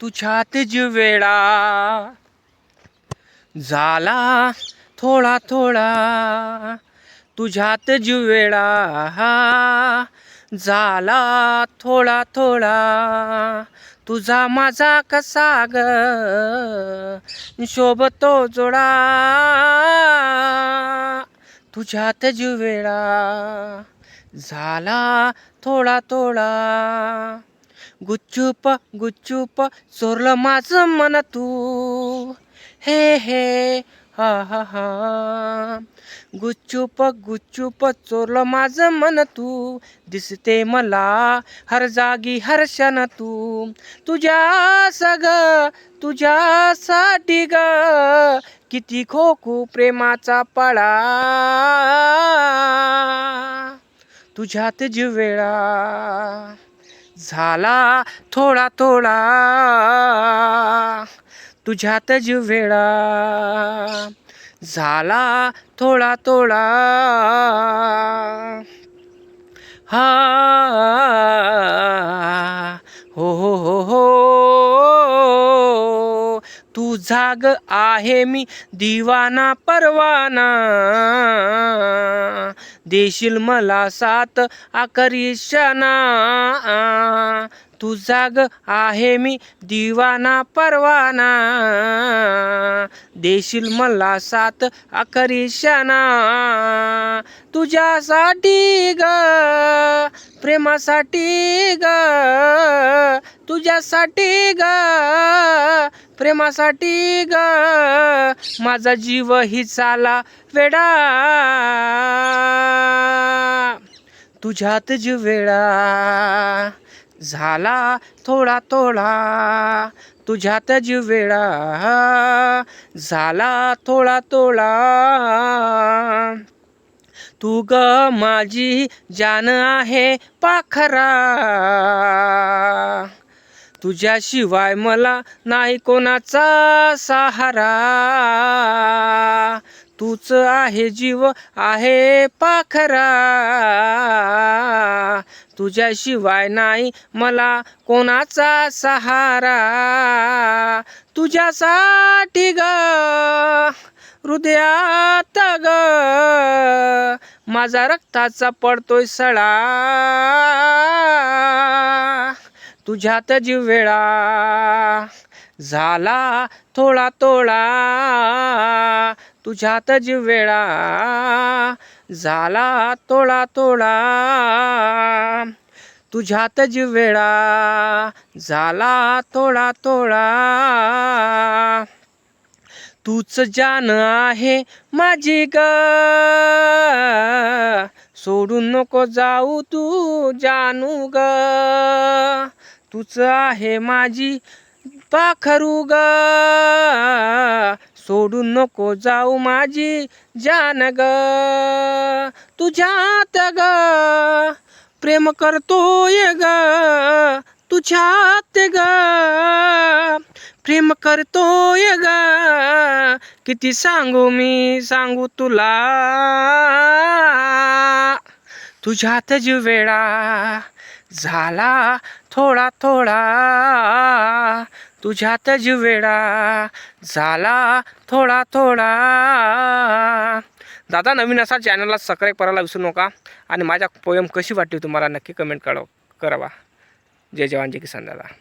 तुझ्यात वेळा झाला थोडा थोडा तुझ्यात वेळा झाला थोडा थोडा तुझा माझा कसा ग? शोभतो जोडा तुझ्यात वेळा झाला थोडा थोडा. गुच्चूप गुच्चूप चोरलं माझं मन तू. हे हे हा हा हा. गुच्चूप गुच्चूप चोरलं माझं मन तू. दिसते मला हर जागी हर क्षण तू. तुझ्या सग तुझ्यासाठी ग. किती खोकू प्रेमाचा पळा. तुझ्यात वेळा झाला थोडा थोडा तुझ्यात वेळा झाला थोडा थोडा हा हो हो हो हो तू जाग आहे मी दिवाना परवाना देशील मला सात आकर्षणा तुझा ग आहे मी दिवाना परवाना. देशील मला सात आकर्षणा तुझ्यासाठी ग प्रेमासाठी ग तुझ्यासाठी ग प्रेमासाठी ग. माझा जीव ही चाला वेडा. तुझ्यात वेळा झाला थोडा थोडा. तुझ्यात वेळा झाला थोडा थोडा. तू ग माझी जान आहे पाखरा. तुझ्याशिवाय मला नाही कोणाचा सहारा. तूच आहे जीव आहे पाखरा. तुझ्याशिवाय नाही मला कोणाचा सहारा. तुझ्यासाठी ग हृदयात ग माझा रक्ताचा पडतोय सळा तुझ्यात जीव वेळा झाला थोडा तोळा तुझ्यात जीव वेळा झाला थोडा तोळा तुझ्यात वेळा झाला थोडा तोळा तूच जान आहे माझी ग. सोडून नको जाऊ तू जानू ग. तूच आहे माझी पाखरू ग. सोडून नको जाऊ माझी जान ग. तुझ्यात ग. प्रेम करतोय ग. तुझ्यात ग. प्रेम करतोय ग. किती सांगू मी सांगू तुला. तुझ्यात वेळा झाला थोडा थोडा. तुझ्यात वेळा झाला थोडा थोडा. दादा नवीन असा चॅनलला सबस्क्राईब करायला विसरू नका आणि माझ्या पोयम कशी वाटली तुम्हाला नक्की कमेंट कळव करावा. जय जवान जय किसान दादा.